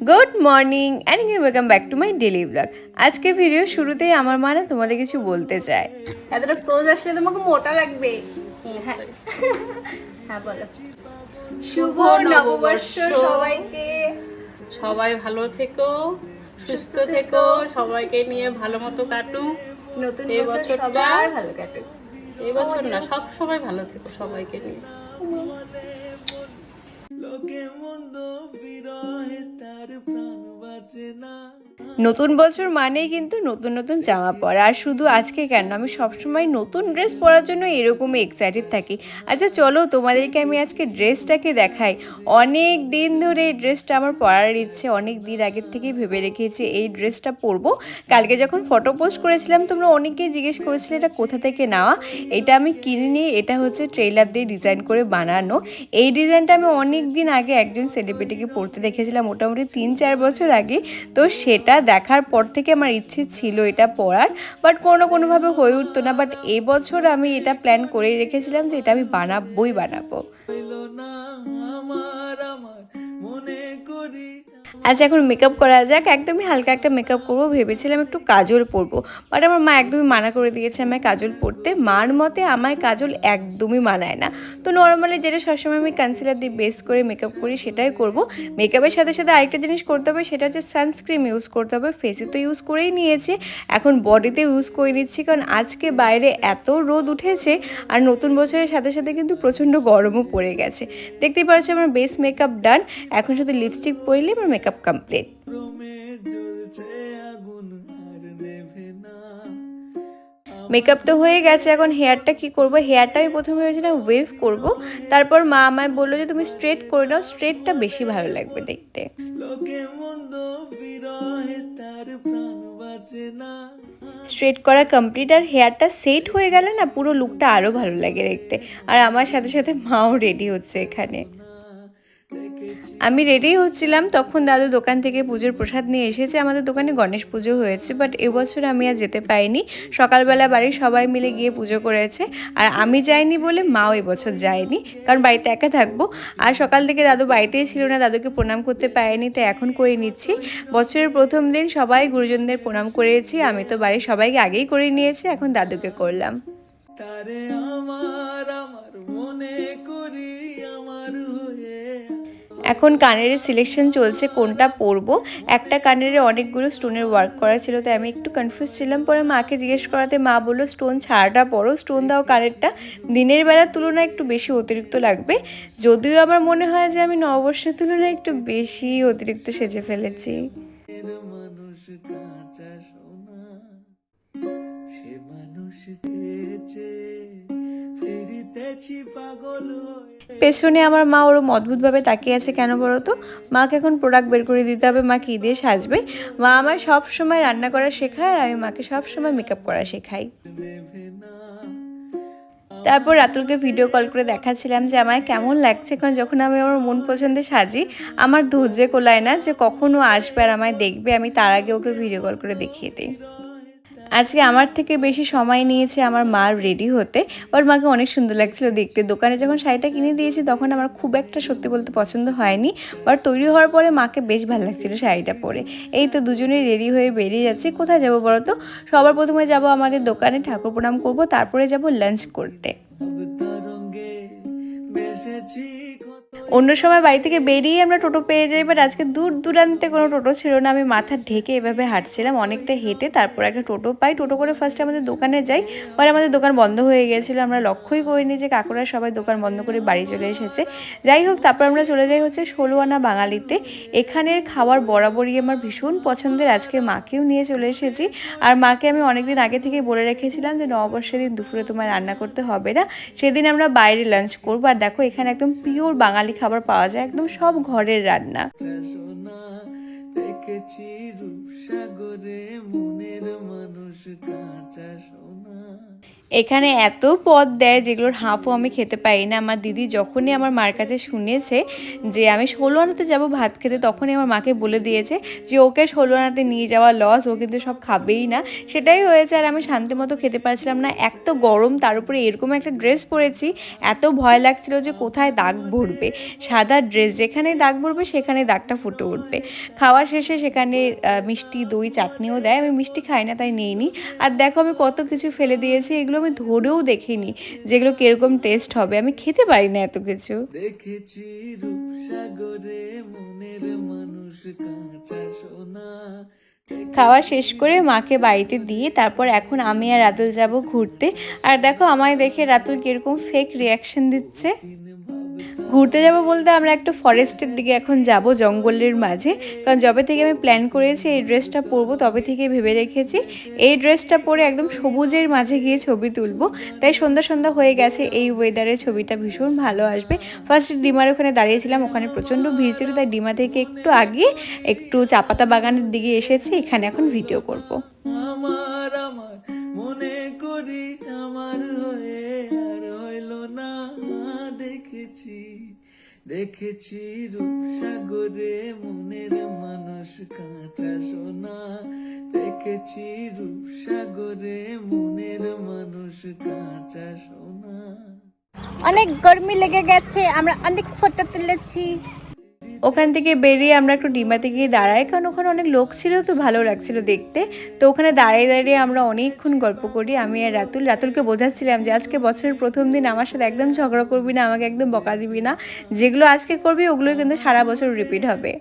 Good morning and welcome back to my daily blog আজকে video শুরুতেই আমার মা না তোমাদের কিছু বলতে চায় এতটা ক্লোজ আসলে তোমাকে মোটা লাগবে। হ্যাঁ। হ্যাঁ বলো। শুভ নববর্ষ সবাইকে। সবাই ভালো থেকো সুস্থ থেকো সবাইকে নিয়ে ভালো মতো কাটুক। নতুন এই বছর বছরটা- সবার ভালো কাটুক। এই বছর না সব সময় ভালো থেকো সবাইকে নিয়ে। 接纳 নতুন বছর মানেই কিন্তু নতুন নতুন জামা পরা। আর শুধু আজকে কেন? আমি সবসময় নতুন ড্রেস পরার জন্য এরকমই এক্সাইটেড থাকি। আচ্ছা চলো তোমাদেরকে আমি আজকে ড্রেসটাকে দেখাই। অনেক দিন ধরে এই ড্রেসটা আমার পরার ইচ্ছে, অনেক দিন আগের থেকেই ভেবে রেখেছি এই ড্রেসটা পরবো। কালকে যখন ফটো পোস্ট করেছিলাম, তোমরা অনেকেই জিজ্ঞেস করেছিলে এটা কোথা থেকে নেওয়া? এটা আমি কিনিনি, এটা হচ্ছে ট্রেলার দিয়ে ডিজাইন করে বানানো। এই ডিজাইনটা আমি অনেক দিন আগে একজন সেলিব্রিটিকে পড়তে দেখেছিলাম, মোটামুটি তিন চার বছর আগে। তো সেটা দেখার পর থেকে আমার ইচ্ছে ছিল এটা পড়ার বাট কোনো কোনোভাবে হয়ে উঠতো না। বাট এবছর আমি এটা প্ল্যান করেই রেখেছিলাম যে এটা আমি বানাবোই বানাবো। আচ্ছা এখন মেকআপ করা যাক, একদমই হালকা একটা মেকআপ করব, ভেবেছিলাম একটু কাজল পরবো। বাট আমার মা একদমই মানা করে দিয়েছে আমায় কাজল পরতে। মার মতে আমায় কাজল একদমই মানায় না। তো নর্মালি যেটা সবসময় আমি কনসিলার দিয়ে বেস করে মেকআপ করি, সেটাই করব। মেকআপের সাথে সাথে আরেকটা জিনিস করতে হবে, সেটা হচ্ছে সানস্ক্রিন ইউজ করতে হবে। ফেসে তো ইউজ করেই নিয়েছি, এখন বডিতে ইউজ করে নিচ্ছি, কারণ আজকে বাইরে এত রোদ উঠেছে, আর নতুন বছরের সাথে সাথে কিন্তু প্রচণ্ড গরমও পড়ে গেছে। দেখতেই পাচ্ছ আমার বেস মেকআপ ডান এখন শুধু লিপস্টিক পরলে আমার মেকআপ কমপ্লিট মেকআপ তো হয়ে গেছে, এখন হেয়ারটা কি করব? হেয়ারটা আমি প্রথমে ভেবেছিলাম ওয়েভ করব। তারপর মা আমায় বলল যে, তুমি স্ট্রেট করে নাও স্ট্রেটটা বেশি ভালো লাগবে দেখতে. স্ট্রেট করা কমপ্লিট আর হেয়ারটা সেট হয়ে গেলে না পুরো লুকটা আরও ভালো লাগে দেখতে। আর আমার সাথে সাথে মাও রেডি হচ্ছে এখানে। আমি রেডি হচ্ছিলাম, তখন দাদু দোকান থেকে পুজোর প্রসাদ নিয়ে এসেছে। আমাদের দোকানে গণেশ পুজো হয়েছে বাট এবছর আমি আর যেতে পাইনি। সকালবেলা বাড়ির সবাই মিলে গিয়ে পুজো করেছে, আর আমি যাইনি বলে মাও এবছর যায়নি, কারণ বাড়িতে একা থাকব। আর সকাল থেকে দাদু বাড়িতেই ছিল না, দাদুকে প্রণাম করতে পারেনি, তাই এখন করে নিচ্ছি। বছরের প্রথম দিন সবাই গুরুজনদের প্রণাম করেছি, আমি তো বাড়ির সবাইকে আগেই করে নিয়েছি, এখন দাদুকে করলাম। তারে আমার আমার মনে করি এখন কানের সিলেকশন চলছে কোনটা পরবো। একটা কানের অনেকগুলো স্টোনের ওয়ার্ক করা ছিল, তাই আমি একটু কনফিউজ ছিলাম। পরে মাকে জিজ্ঞেস করাতে মা বলল স্টোন ছাড়াটা পরো স্টোন দাও কানেরটা। দিনের বেলার তুলনায় একটু বেশি অতিরিক্ত লাগবে। যদিও আমার মনে হয় যে আমি নববর্ষের তুলনায় একটু বেশি অতিরিক্ত সেজে ফেলেছি। মানুষ কাঁচা সোনা সে মানুষ পেছনে আমার মা ওরম অদ্ভুতভাবে তাকিয়ে আছে কেন বলো তো? মাকে এখন প্রোডাক্ট বের করে দিতে হবে মা কী দিয়ে সাজবে? মা আমায় সব সময় রান্না করা শেখায় আর আমি মাকে সব সময় মেকআপ করা শেখাই। তারপর রাতুলকে ভিডিও কল করে দেখাচ্ছিলাম যে আমায় কেমন লাগছে কারণ যখন আমি আমার মন পছন্দে সাজি। আমার ধৈর্যে কোলায় না যে কখনো আসবে আর আমায় দেখবে আমি তার আগে ওকে ভিডিও কল করে দেখিয়ে দিই। আজকে আমার থেকে বেশি সময় নিয়েছে আমার মা রেডি হতে। ওর মাকে অনেক সুন্দর লাগছিল দেখতে। দোকানে যখন শাড়িটা কিনে দিয়েছি, তখন আমার খুব একটা সত্যি বলতে পছন্দ হয়নি। বাট তৈরি হওয়ার পরে মাকে বেশ ভালো লাগছিল শাড়িটা পরে। এই তো দুজনেই রেডি হয়ে বেরিয়ে যাচ্ছি। কোথায় যাব বলো তো সবার প্রথমে যাব আমাদের দোকানে, ঠাকুর প্রণাম করব, তারপরে যাব লাঞ্চ করতে। কত অন্য সময় বাড়ি থেকে বেরিয়ে আমরা টোটো পেয়ে যাই বাট আজকে দূর দূরান্তে কোনো টোটো ছিল না। আমি মাথা ঢেকে এভাবে হাঁটছিলাম, অনেকটা হেঁটে তারপর একটা টোটো পাই। টোটো করে ফার্স্টে আমাদের দোকানে যাই, পরে আমাদের দোকান বন্ধ হয়ে গিয়েছিল আমরা লক্ষ্যই করিনি যে কাকুরা সবাই দোকান বন্ধ করে বাড়ি চলে এসেছে। যাই হোক, তারপর আমরা চলে যাই হচ্ছে ষোলো আনা বাঙালিতে। এখানের খাবার বরাবরই আমার ভীষণ পছন্দের। আজকে মাকেও নিয়ে চলে এসেছি। আর মাকে আমি অনেকদিন আগে থেকে বলে রেখেছিলাম যে নববর্ষের দিন দুপুরে তোমার রান্না করতে হবে না। সেদিন আমরা বাইরে লাঞ্চ করব। আর দেখো, এখানে একদম পিওর বাঙালি খাবার পাওয়া যায় একদম সব ঘরের রান্না। দেখেছি রূপসাগরে মনের মানুষ কাঁচা সোনা। এখানে এত পদ দেয় যেগুলোর হাফও আমি খেতে পারি না। আমার দিদি যখনই আমার মার কাছে শুনেছে যে আমি ষোলো আনাতে যাব ভাত খেতে, তখনই আমার মাকে বলে দিয়েছে যে ওকে ষোলো আনাতে নিয়ে যাওয়া লস ও কিন্তু সব খাবেই না। সেটাই হয়েছে আর আমি শান্তি মতো খেতে পারছিলাম না। এক তো গরম, তার উপরে এরকম একটা ড্রেস পরেছি, এত ভয় লাগছিল যে কোথায় দাগ ভরবে। সাদা ড্রেস যেখানে দাগ ভরবে সেখানে দাগটা ফুটে উঠবে। খাওয়া শেষে সেখানে মিষ্টি দই, চাটনিও দেয়। আমি মিষ্টি খাই না, তাই নিইনি। আর দেখো আমি কত কিছু ফেলে দিয়েছি, এগুলো আমি ধরেও দেখিনি যেগুলো কীরকম টেস্ট হবে। আমি খেতে পারি না এত কিছু। দেখেছি রূপসাগরে মনের মানুষ কাঁচা সোনা। খাওয়া শেষ করে মাকে বাড়িতে দিয়ে তারপর এখন আমি আর রাতুল যাব ঘুরতে। আর দেখো আমায় দেখে রাতুল কীরকম ফেক রিয়াকশন দিচ্ছে। ঘুরতে যাব বলতে আমরা একটা ফরেস্টের দিকে এখন যাব, জঙ্গলের মাঝে। কারণ যবে থেকে আমি প্ল্যান করেছি এই ড্রেসটা পরবো, তবে থেকে ভেবে রেখেছি এই ড্রেসটা পরে একদম সবুজের মাঝে গিয়ে ছবি তুলবো। তাই সন্ধ্যা সন্ধ্যা হয়ে গেছে, এই ওয়েদারে ছবিটা ভীষণ ভালো আসবে। ফার্স্ট ডিমার ওখানে দাঁড়িয়েছিলাম, ওখানে প্রচণ্ড ভিড় ছিল, তাই ডিমা থেকে একটু আগে একটু চাপাতা বাগানের দিকে এসেছি, এখানে এখন ভিডিও করব। দেখেছি দেখেছি রূপসাগরে মনের মানুষ কাঁচা সোনা। দেখেছি রূপসাগরে মনের মানুষ কাঁচা সোনা। অনেক গরমি লেগে গেছে, আমরা অনেক ফটো তুলেছি। ওখান থেকে বেরিয়ে আমরা একটু ডিমাতে গিয়ে দাঁড়াই, কারণ ওখানে অনেক লোক ছিল তো ভালো লাগছিল দেখতে। তো ওখানে দাঁড়িয়ে দাঁড়িয়ে আমরা অনেকক্ষণ গল্প করি, আমি আর রাতুল। রাতুলকে বোঝাচ্ছিলাম যে আজকে বছরের প্রথম দিন, আমার সাথে একদম ঝগড়া করবি না, আমাকে একদম বকা দিবি না। যেগুলো আজকে করবি, ওগুলোই কিন্তু সারা বছর রিপিট হবে।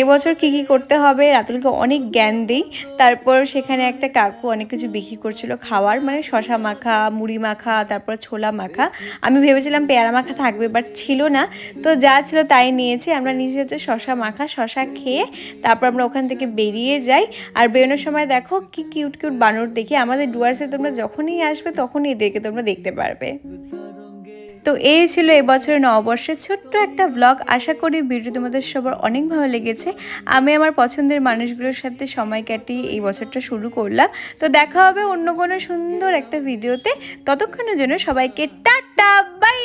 এবছর কি কি করতে হবে? রাতুলকে অনেক জ্ঞান দিই। তারপর সেখানে একটা কাকু অনেক কিছু বিক্রি করছিল খাওয়ার মানে শশা মাখা, মুড়ি মাখা, তারপর ছোলা মাখা। আমি ভেবেছিলাম পেয়ারা মাখা থাকবে বাট ছিল না। তো যা ছিল তাই নিয়েছি। আমরা নিয়েছি হচ্ছে শশা মাখা, শশা খেয়ে তারপর আমরা ওখান থেকে বেরিয়ে যাই। আর বেরোনোর সময় দেখো কি কিউট কিউট বানর দেখি। আমাদের ডুয়ার্সে তোমরা যখনই আসবে, তখনই এদেরকে তোমরা দেখতে পারবে। তো এই ছিল এবছরের নববর্ষের ছোট্ট একটা ব্লগ আশা করি ভিডিও তোমাদের সবার অনেক ভালো লেগেছে। আমি আমার পছন্দের মানুষগুলোর সাথে সময় কাটিয়ে এই বছরটা শুরু করলাম। তো দেখা হবে অন্য কোনো সুন্দর একটা ভিডিওতে। ততক্ষণের জন্য সবাইকে টাটা, বাই!